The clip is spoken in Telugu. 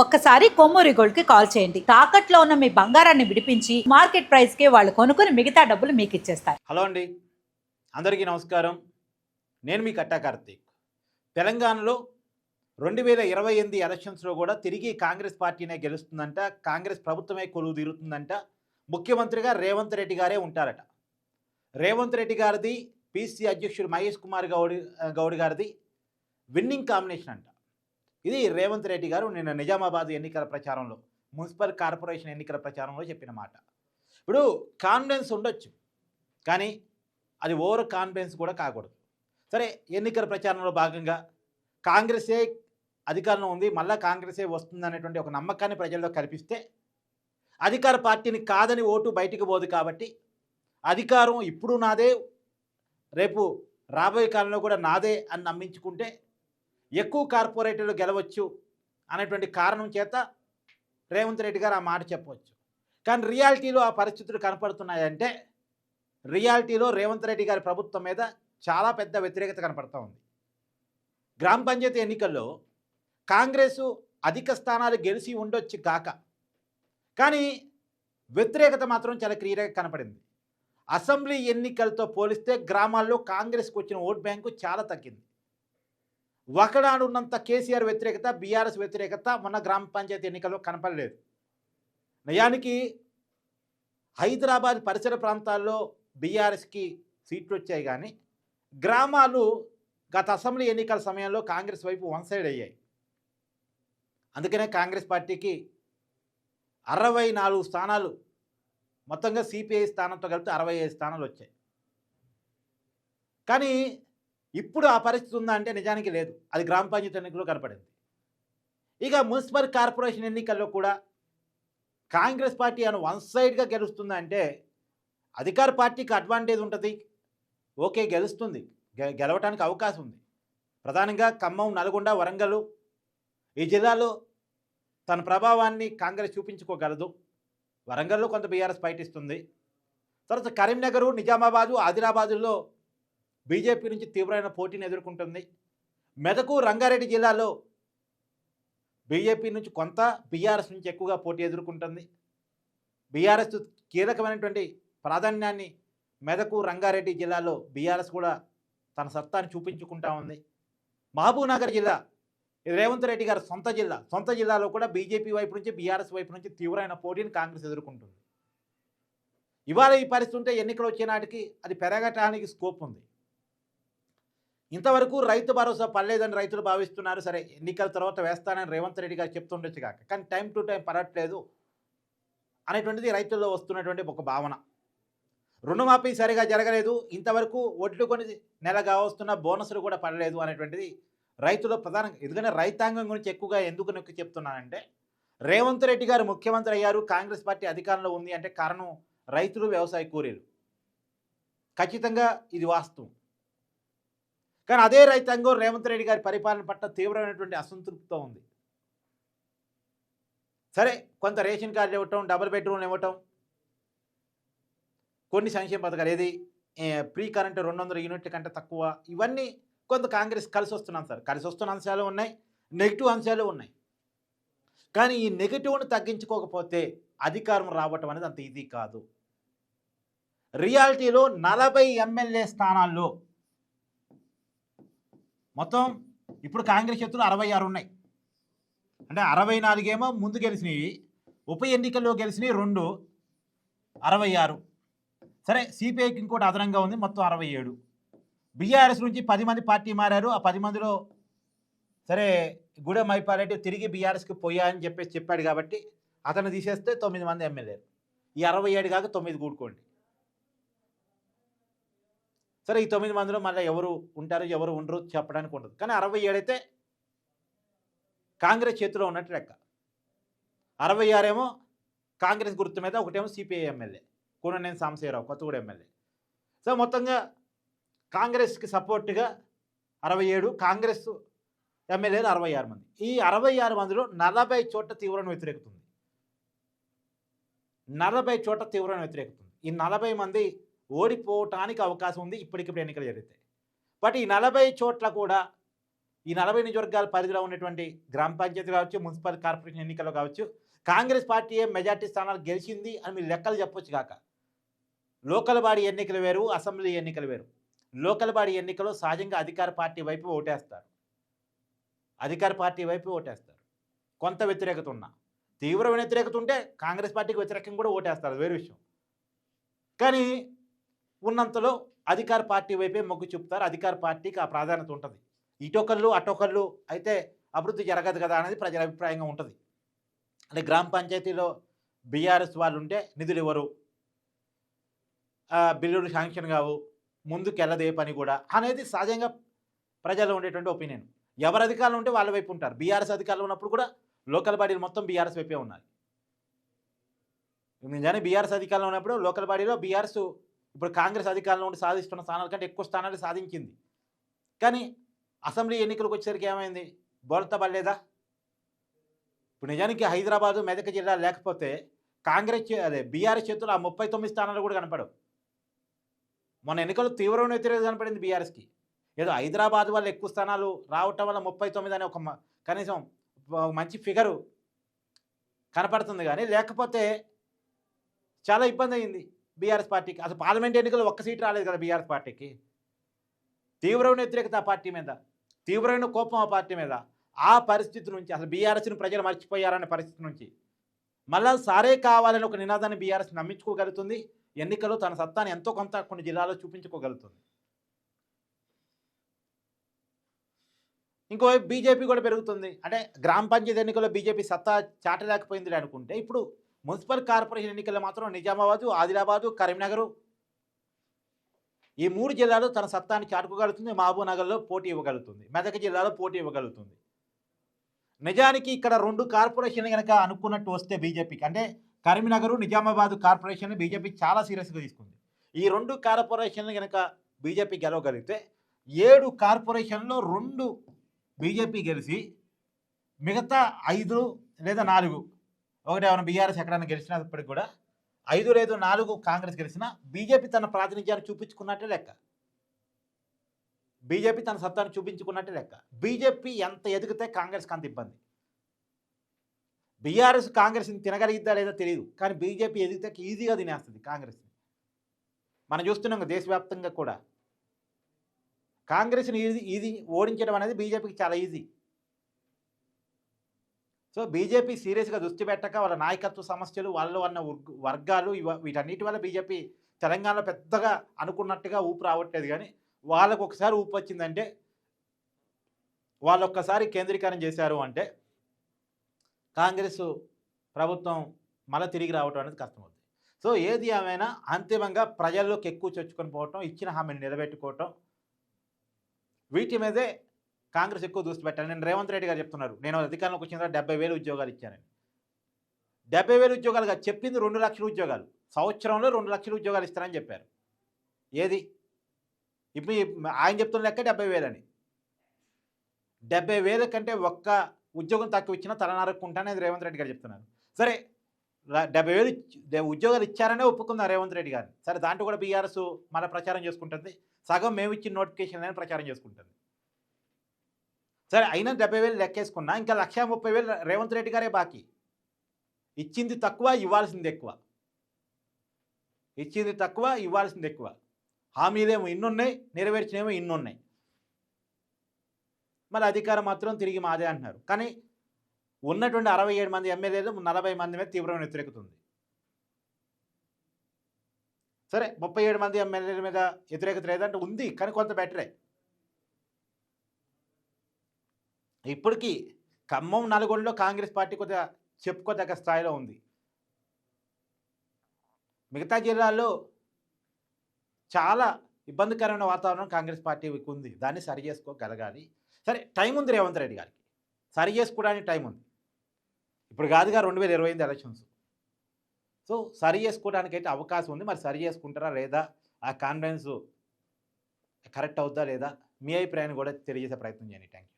ఒక్కసారి కొమ్మూరి గోల్డ్కి కాల్ చేయండి. తాకట్లో ఉన్న మీ బంగారాన్ని విడిపించి మార్కెట్ ప్రైస్కి వాళ్ళు కొనుక్కుని మిగతా డబ్బులు మీకు ఇచ్చేస్తారు. హలో అండి. అందరికీ నమస్కారం. నేను మీ కట్టా కార్తీక్. తెలంగాణలో రెండు వేల ఇరవై ఎనిమిది ఎలక్షన్స్లో కూడా తిరిగి కాంగ్రెస్ పార్టీనే గెలుస్తుందంట కాంగ్రెస్ ప్రభుత్వమే కొలువు తీరుతుందంట ముఖ్యమంత్రిగా రేవంత్ రెడ్డి గారే ఉంటారట. రేవంత్ రెడ్డి గారిది పీసీ అధ్యక్షుడు మహేష్ కుమార్ గౌడ్ గౌడ్ గారిది విన్నింగ్ కాంబినేషన్ అంట. ఇది రేవంత్ రెడ్డి గారు నిన్న నిజామాబాద్ ఎన్నికల ప్రచారంలో మున్సిపల్ కార్పొరేషన్ ఎన్నికల ప్రచారంలో చెప్పిన మాట ఇప్పుడు కాన్ఫిడెన్స్ ఉండొచ్చు కానీ అది ఓవర్ కాన్ఫిడెన్స్ కూడా కాకూడదు. సరే ఎన్నికల ప్రచారంలో భాగంగా కాంగ్రెసే అధికారంలో ఉంది మళ్ళీ కాంగ్రెసే వస్తుందనేటువంటి ఒక నమ్మకాన్ని ప్రజల్లో కల్పిస్తే అధికార పార్టీని కాదని ఓటు బయటికి పోదు కాబట్టి అధికారం ఇప్పుడు నాదే రేపు రాబోయే కాలంలో కూడా నాదే అని నమ్మించుకుంటే ఎక్కువ కార్పొరేటర్లు గెలవచ్చు అనేటువంటి కారణం చేత రేవంత్ రెడ్డి గారు ఆ మాట చెప్పవచ్చు. కానీ రియాలిటీలో ఆ పరిస్థితులు కనపడుతున్నాయంటే రియాలిటీలో రేవంత్ రెడ్డి గారి ప్రభుత్వం మీద చాలా పెద్ద వ్యతిరేకత కనపడుతూ ఉంది. గ్రామ పంచాయతీ ఎన్నికల్లో కాంగ్రెసు అధిక స్థానాలు గెలిచి ఉండొచ్చు కాక కానీ వ్యతిరేకత మాత్రం చాలా క్లియర్గా కనపడింది. అసెంబ్లీ ఎన్నికలతో పోలిస్తే గ్రామాల్లో కాంగ్రెస్కి వచ్చిన ఓట్ బ్యాంకు చాలా తగ్గింది. ఒకనాడు ఉన్నంత కేసీఆర్ వ్యతిరేకత బీఆర్ఎస్ వ్యతిరేకత మొన్న గ్రామ పంచాయతీ ఎన్నికల్లో కనపడలేదు. నిజానికి హైదరాబాద్ పరిసర ప్రాంతాల్లో బీఆర్ఎస్కి సీట్లు వచ్చాయి కానీ గ్రామాలు గత అసెంబ్లీ ఎన్నికల సమయంలో కాంగ్రెస్ వైపు వన్ సైడ్ అయ్యాయి. అందుకనే కాంగ్రెస్ పార్టీకి అరవై నాలుగు స్థానాలు మొత్తంగా సిపిఐ స్థానంతో కలిపితే అరవై ఐదు స్థానాలు వచ్చాయి కానీ ఇప్పుడు ఆ పరిస్థితి ఉందా అంటే నిజానికి లేదు. అది గ్రామ పంచాయతీ ఎన్నికల్లో కనపడింది. ఇక మున్సిపల్ కార్పొరేషన్ ఎన్నికల్లో కూడా కాంగ్రెస్ పార్టీ అని వన్ సైడ్గా గెలుస్తుంది అంటే అధికార పార్టీకి అడ్వాంటేజ్ ఉంటుంది. ఓకే గెలుస్తుంది. గె- గెలవటానికి అవకాశం ఉంది. ప్రధానంగా ఖమ్మం నల్గొండ వరంగల్ ఈ జిల్లాలో తన ప్రభావాన్ని కాంగ్రెస్ చూపించుకోగలదు. వరంగల్లో కొంత బీఆర్ఎస్ పయటిస్తుంది. తర్వాత కరీంనగర్ నిజామాబాదు ఆదిలాబాదుల్లో బీజేపీ నుంచి తీవ్రమైన పోటీని ఎదుర్కొంటుంది. మెదకు రంగారెడ్డి జిల్లాలో బీజేపీ నుంచి కొంత బీఆర్ఎస్ నుంచి ఎక్కువగా పోటీ ఎదుర్కొంటుంది. బీఆర్ఎస్ కీలకమైనటువంటి ప్రాధాన్యాన్ని మెదకు రంగారెడ్డి జిల్లాలో బీఆర్ఎస్ కూడా తన సత్తాన్ని చూపించుకుంటా ఉంది. మహబూబ్నగర్ జిల్లా రేవంత్ రెడ్డి గారి సొంత జిల్లా సొంత జిల్లాలో కూడా బీజేపీ వైపు నుంచి బీఆర్ఎస్ వైపు నుంచి తీవ్రమైన పోటీని కాంగ్రెస్ ఎదుర్కొంటుంది. ఇవాళ ఈ పరిస్థితి ఉంటే ఎన్నికలు వచ్చే నాటికి అది పెరగటానికి స్కోప్ ఉంది. ఇంతవరకు రైతు భరోసా పడలేదని రైతులు భావిస్తున్నారు. సరే ఎన్నికల తర్వాత వేస్తానని రేవంత్ రెడ్డి గారు చెప్తుండొచ్చు కాక. కానీ టైం టు టైం పడట్లేదు అనేటువంటిది రైతుల్లో వస్తున్నటువంటి ఒక భావన. రుణమాఫీ సరిగా జరగలేదు. ఇంతవరకు ఒడ్లు కొని నెలగా వస్తున్న బోనసులు కూడా పడలేదు అనేటువంటిది రైతుల ప్రధానంగా ఎందుకంటే రైతాంగం గురించి ఎక్కువగా ఎందుకు నొక్కి చెప్తున్నానంటే రేవంత్ రెడ్డి గారు ముఖ్యమంత్రి అయ్యారు కాంగ్రెస్ పార్టీ అధికారంలో ఉంది అంటే కారణం రైతులు వ్యవసాయ కూలీలు. ఖచ్చితంగా ఇది వాస్తవం. కానీ అదే రైతాంగం రేవంత్ రెడ్డి గారి పరిపాలన పట్ల తీవ్రమైనటువంటి అసంతృప్తితో ఉంది. సరే కొంత రేషన్ కార్డులు ఇవ్వటం డబుల్ బెడ్రూమ్లు ఇవ్వటం కొన్ని సంక్షేమ పథకాలు ఏది ప్రీ కరెంట్ రెండు వందల యూనిట్ల కంటే తక్కువ ఇవన్నీ కొంత కాంగ్రెస్ కలిసి వస్తున్నాం సార్ కలిసి వస్తున్న అంశాలు ఉన్నాయి నెగిటివ్ అంశాలు ఉన్నాయి. కానీ ఈ నెగిటివ్ను తగ్గించుకోకపోతే అధికారం రావటం అనేది అంత ఇది కాదు. రియాలిటీలో నలభై ఎమ్మెల్యే స్థానాల్లో మొత్తం ఇప్పుడు కాంగ్రెస్ చేతులు అరవై ఆరు ఉన్నాయి. అంటే అరవై నాలుగేమో ముందు గెలిచినవి ఉప ఎన్నికల్లో గెలిచినవి రెండు అరవై ఆరు. సరే సిపిఐకి ఇంకోటి అదనంగా ఉంది మొత్తం అరవై ఏడు. బీఆర్ఎస్ నుంచి పది మంది పార్టీ మారారు ఆ పది మందిలో సరే గూడెం మైపారెడ్డి తిరిగి బీఆర్ఎస్కి పోయా అని చెప్పేసి చెప్పాడు కాబట్టి అతను తీసేస్తే తొమ్మిది మంది ఎమ్మెల్యేలు. ఈ అరవై ఏడు కాక తొమ్మిది కూడుకోండి. సరే ఈ తొమ్మిది మందిలో మళ్ళీ ఎవరు ఉంటారు ఎవరు ఉండరు చెప్పడానికి ఉండదు. కానీ అరవై ఏడైతే కాంగ్రెస్ చేతిలో ఉన్నట్టు లెక్క. అరవై ఆరేమో కాంగ్రెస్ గుర్తు మీద ఒకటేమో సిపిఐ ఎమ్మెల్యే కూననేని సాంశీరావు కొత్తగూడ ఎమ్మెల్యే. సో మొత్తంగా కాంగ్రెస్కి సపోర్ట్గా అరవై ఏడు కాంగ్రెస్ ఎమ్మెల్యేలు అరవై ఆరు మంది. ఈ అరవై ఆరు మందిలో నలభై చోట్ల తీవ్రమైన వ్యతిరేకుతుంది నలభై చోట్ల తీవ్రమైన వ్యతిరేకుతుంది ఈ నలభై మంది ఓడిపోవటానికి అవకాశం ఉంది ఇప్పటికిప్పుడు ఎన్నికలు జరిగితే బట్ ఈ నలభై చోట్ల కూడా ఈ నలభై నియోజకవర్గాల పరిధిలో ఉన్నటువంటి గ్రామ పంచాయతీ కావచ్చు మున్సిపల్ కార్పొరేషన్ ఎన్నికల్లో కావచ్చు కాంగ్రెస్ పార్టీ మెజార్టీ స్థానాలు గెలిచింది అని మీరు లెక్కలు చెప్పొచ్చు కాక. లోకల్ బాడీ ఎన్నికలు వేరు అసెంబ్లీ ఎన్నికలు వేరు. లోకల్ బాడీ ఎన్నికలు సహజంగా అధికార పార్టీ వైపు ఓటేస్తారు. అధికార పార్టీ వైపు ఓటేస్తారు. కొంత వ్యతిరేకత ఉన్నా. తీవ్ర వ్యతిరేకత ఉంటే కాంగ్రెస్ పార్టీకి వ్యతిరేకంగా కూడా ఓటేస్తారు. వేరే విషయం. కానీ ఉన్నంతలో అధికార పార్టీ వైపే మొగ్గు చూపుతారు. అధికార పార్టీకి ఆ ప్రాధాన్యత ఉంటుంది. ఇటొకళ్ళు అటొకళ్ళు అయితే అభివృద్ధి జరగదు కదా అనేది ప్రజల అభిప్రాయంగా ఉంటుంది. అంటే గ్రామ పంచాయతీలో బీఆర్ఎస్ వాళ్ళు ఉంటే నిధులు ఇవ్వరు. బిల్లులు శాంక్షన్ కావు. ముందుకు వెళ్ళదు ఏ పని కూడా అనేది సహజంగా ప్రజల్లో ఉండేటువంటి ఒపీనియన్. ఎవరు అధికారులు ఉంటే వాళ్ళ వైపు ఉంటారు. బీఆర్ఎస్ అధికారులు ఉన్నప్పుడు కూడా లోకల్ బాడీలు మొత్తం బీఆర్ఎస్ వైపే ఉన్నాయి. నిజానికి బీఆర్ఎస్ అధికారంలో ఉన్నప్పుడు లోకల్ బాడీలో బీఆర్ఎస్ ఇప్పుడు కాంగ్రెస్ అధికారంలో ఉండి సాధిస్తున్న స్థానాల కంటే ఎక్కువ స్థానాలు సాధించింది. కానీ అసెంబ్లీ ఎన్నికలకు వచ్చేసరికి ఏమైంది? బోల్తా పడలేదా? ఇప్పుడు నిజానికి హైదరాబాదు మెదక్ జిల్లా లేకపోతే కాంగ్రెస్ చే- అదే బీఆర్ఎస్ చేతులు ఆ ముప్పై తొమ్మిది స్థానాలు కూడా కనపడవు. మొన్న ఎన్నికలు తీవ్రమైన వ్యతిరేకత కనపడింది బీఆర్ఎస్కి. ఏదో హైదరాబాద్ వల్ల ఎక్కువ స్థానాలు రావటం వల్ల ముప్పై తొమ్మిది అనే ఒక కనీసం మంచి ఫిగరు కనపడుతుంది కానీ లేకపోతే చాలా ఇబ్బంది అయింది. బీఆర్ఎస్ పార్టీకి. అసలు పార్లమెంట్ ఎన్నికలు ఒక్క సీట్ రాలేదు కదా బీఆర్ఎస్ పార్టీకి. తీవ్రమైన వ్యతిరేకత ఆ పార్టీ మీద తీవ్రమైన కోపం ఆ పార్టీ మీద. ఆ పరిస్థితి నుంచి అసలు బీఆర్ఎస్ని ప్రజలు మర్చిపోయారనే పరిస్థితి నుంచి మళ్ళా సారే కావాలని ఒక నినాదాన్ని బీఆర్ఎస్ నమ్మించుకోగలుగుతుంది. ఎన్నికలు తన సత్తాను ఎంతో కొంత కొన్ని జిల్లాలో చూపించుకోగలుగుతుంది. ఇంకోవైపు బీజేపీ కూడా పెరుగుతుంది. అంటే గ్రామ పంచాయతీ ఎన్నికల్లో బీజేపీ సత్తా చాటలేకపోయింది అనుకుంటే ఇప్పుడు మున్సిపల్ కార్పొరేషన్ ఎన్నికల్లో మాత్రం నిజామాబాదు ఆదిలాబాదు కరీంనగర్ ఈ మూడు జిల్లాలు తన సత్తాన్ని చాటుకోగలుగుతుంది మహబూబ్నగర్లో పోటీ ఇవ్వగలుగుతుంది. మెదక్ జిల్లాలో పోటీ ఇవ్వగలుగుతుంది. నిజానికి ఇక్కడ రెండు కార్పొరేషన్లు కనుక అనుకున్నట్టు వస్తే బీజేపీకి అంటే కరీంనగర్ నిజామాబాద్ కార్పొరేషన్ బీజేపీ చాలా సీరియస్గా తీసుకుంది. ఈ రెండు కార్పొరేషన్లు కనుక బీజేపీ గెలవగలిగితే ఏడు కార్పొరేషన్లో రెండు బీజేపీ గెలిచి మిగతా ఐదు లేదా నాలుగు ఒకటి ఏమైనా బీఆర్ఎస్ ఎక్కడైనా గెలిచినప్పటికి కూడా. ఐదు లేదు నాలుగు కాంగ్రెస్ గెలిచినా బీజేపీ తన ప్రాతినిధ్యాన్ని చూపించుకున్నట్టే లెక్క. బీజేపీ తన సత్తాను చూపించుకున్నట్టే లెక్క. బీజేపీ ఎంత ఎదిగితే కాంగ్రెస్కి అంత ఇబ్బంది. బీఆర్ఎస్ కాంగ్రెస్ని తినగలిగిద్దా లేదా తెలియదు కానీ బీజేపీ ఎదిగితే ఈజీగా తినేస్తుంది కాంగ్రెస్ని. మనం చూస్తున్నాం దేశవ్యాప్తంగా కూడా. కాంగ్రెస్ని ఈజీ ఈజీ ఓడించడం అనేది బీజేపీకి చాలా ఈజీ. సో బీజేపీ సీరియస్గా దృష్టి పెట్టక వాళ్ళ నాయకత్వ సమస్యలు వాళ్ళు అన్న వర్గాలు వీటన్నిటి వల్ల బీజేపీ తెలంగాణలో పెద్దగా అనుకున్నట్టుగా ఊపు రావట్లేదు. కానీ వాళ్ళకు ఒకసారి ఊపు వచ్చిందంటే వాళ్ళు ఒక్కసారి కేంద్రీకరణ చేశారు అంటే కాంగ్రెస్ ప్రభుత్వం మళ్ళీ తిరిగి రావటం అనేది కష్టమవుతుంది. సో ఏది ఏమైనా అంతిమంగా ప్రజల్లోకి ఎక్కువ చొచ్చుకొని పోవటం ఇచ్చిన హామీని నిలబెట్టుకోవటం వీటి మీదే కాంగ్రెస్ ఎక్కువ దృష్టి పెట్టాను నేను రేవంత్ రెడ్డి గారు చెప్తున్నారు. నేను అధికారంలోకి వచ్చిన తర్వాత డెబ్బై వేలు ఉద్యోగాలు ఇచ్చానని. డెబ్బై వేలు ఉద్యోగాలుగా చెప్పింది రెండు లక్షల ఉద్యోగాలు. సంవత్సరంలో రెండు లక్షల ఉద్యోగాలు ఇస్తారని చెప్పారు. ఏది? ఇప్పుడు ఈ- ఆయన చెప్తున్న లెక్క డెబ్బై వేలని. డెబ్బై వేల కంటే ఒక్క ఉద్యోగం తక్కువ ఇచ్చినా తలనారకుంటానేది రేవంత్ రెడ్డి గారు చెప్తున్నారు. సరే డెబ్బై వేలు ఉద్యోగాలు ఇచ్చారనే ఒప్పుకున్నారు రేవంత్ రెడ్డి గారు? సరే దాంట్లో కూడా బీఆర్ఎస్ మళ్ళీ ప్రచారం చేసుకుంటుంది. సగం మేము ఇచ్చిన నోటిఫికేషన్ అని ప్రచారం చేసుకుంటుంది. సరే అయినా డెబ్బై వేలు లెక్కేసుకున్నా ఇంకా లక్ష ముప్పై వేలు రేవంత్ రెడ్డి గారే బాకీ. ఇచ్చింది తక్కువ ఇవ్వాల్సింది ఎక్కువ. ఇచ్చింది తక్కువ ఇవ్వాల్సింది ఎక్కువ. హామీలేమో ఇన్నున్నాయి నెరవేర్చినేమో ఇన్నున్నాయి. మరి అధికారం మాత్రం తిరిగి మాదే అంటున్నారు. కానీ ఉన్నటువంటి అరవై ఏడు మంది ఎమ్మెల్యేలు నలభై మంది మీద తీవ్రమైన వ్యతిరేకతుంది. సరే ముప్పై ఏడు మంది ఎమ్మెల్యేల మీద వ్యతిరేకత లేదంటే ఉంది కానీ కొంత బెటరే. ఇప్పటికీ ఖమ్మం నల్గొండలో కాంగ్రెస్ పార్టీ కొద్దిగా చెప్పుకోదగ్గ స్థాయిలో ఉంది. మిగతా జిల్లాల్లో చాలా ఇబ్బందికరమైన వాతావరణం కాంగ్రెస్ పార్టీకి ఉంది. దాన్ని సరి చేసుకోగలగాలి. సరే టైం ఉంది రేవంత్ రెడ్డి గారికి. సరి చేసుకోవడానికి టైం ఉంది. ఇప్పుడు కాదుగా రెండు వేల ఇరవై ఎనిమిది ఎలక్షన్స్. సో సరి చేసుకోవడానికి అయితే అవకాశం ఉంది. మరి సరి చేసుకుంటారా లేదా? ఆ కాన్ఫిడెన్స్ కరెక్ట్ అవుద్దా లేదా? మీ అభిప్రాయాన్ని కూడా తెలియజేసే ప్రయత్నం చేయండి. Thank you